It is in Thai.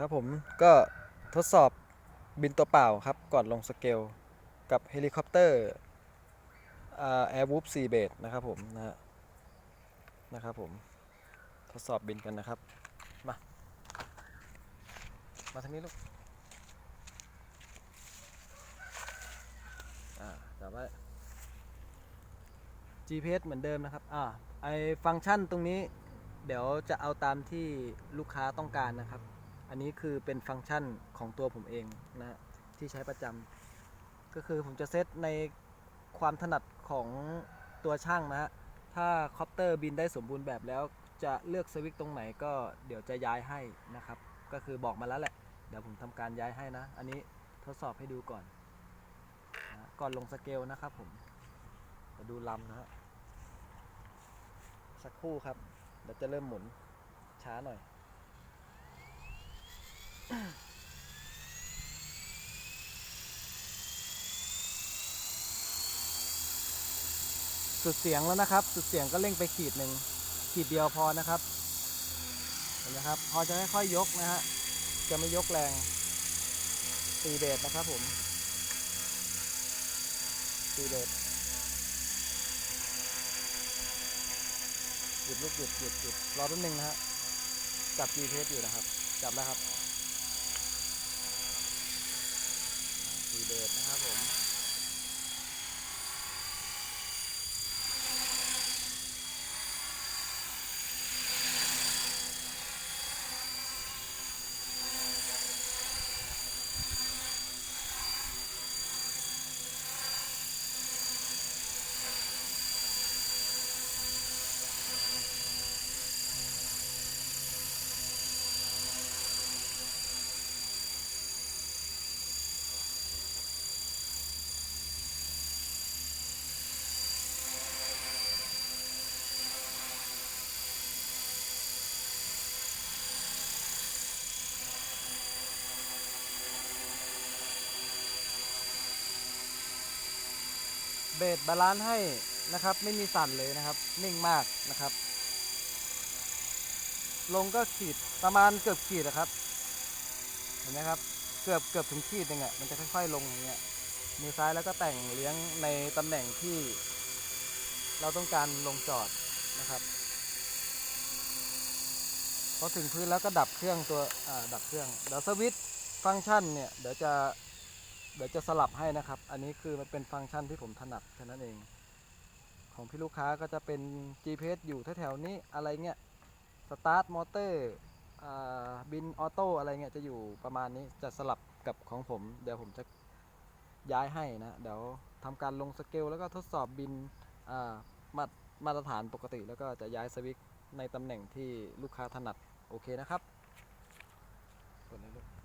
ครับผมก็ทดสอบบินตัวเปล่าครับก่อนลงสเกล กับเฮลิคอปเตอร์แอร์วูฟซีเบดนะครับผมนะฮะนะครับผมทดสอบบินกันนะครับ มา มาทางนี้ลูกอ่าจับไว้ GPS เหมือนเดิมนะครับ อ่า ไอฟังก์ชันตรงนี้ เดี๋ยวจะเอาตามที่ลูกค้าต้องการนะครับ อันนี้คือเป็นฟังก์ชันของตัวผมเองนะที่ใช้ประจำก็คือผมจะเซตในความถนัดของตัวช่างนะฮะถ้าคอปเตอร์บินได้สมบูรณ์แบบแล้วจะเลือกสวิตช์ตรงไหนก็เดี๋ยวจะย้ายให้นะครับ ก็คือบอกมาแล้วแหละ เดี๋ยวผมทำการย้ายให้นะ อันนี้ทดสอบให้ดูก่อนนะก่อนลงสเกลนะครับผมมาดูลำนะฮะสักครู่ครับเดี๋ยวจะเริ่มหมุนช้าหน่อย สุดเสียงแล้วนะครับ สุดเสียงก็เร่งไปขีดหนึ่งขีดเดียวพอนะครับ เห็นไหมครับ พอจะค่อยๆยกนะฮะ จะไม่ยกแรงตีเบสนะครับผมตีเบสหยุดลูกหยุดหยุดหยุดรอแป๊บนึงนะฮะ จับ GPS อยู่นะครับ จับแล้วครับ เบสบาลานซ์ให้นะครับ ไม่มีสั่นเลยนะครับ นิ่งมากนะครับ ลงก็ขีดประมาณเกือบขีดนะครับ เห็นไหมครับ เกือบเกือบถึงขีดนึงอะมันจะค่อยๆลงอย่างเงี้ยมือซ้ายแล้วก็แต่งเลี้ยงในตำแหน่งที่ เราต้องการลงจอดนะครับพอถึงพื้นแล้วก็ดับเครื่องตัวดับเครื่องเดี๋ยวสวิตช์ฟังก์ชันเนี่ยเดี๋ยวจะ เดี๋ยวจะสลับให้นะครับ อันนี้คือมันเป็นฟังก์ชันที่ผมถนัดแค่นั้นเอง ของพี่ลูกค้าก็จะเป็น GPS อยู่แถวๆนี้อะไรเงี้ยสตาร์ทมอเตอร์บินออโต้อะไรเงี้ยจะอยู่ประมาณนี้จะสลับกับของผม เดี๋ยวผมจะย้ายให้นะ เดี๋ยวทำการลงสเกลแล้วก็ทดสอบบินมามาตรฐานปกติ แล้วก็จะย้ายสวิตช์ในตำแหน่งที่ลูกค้าถนัดโอเคนะครับกดเลยลูก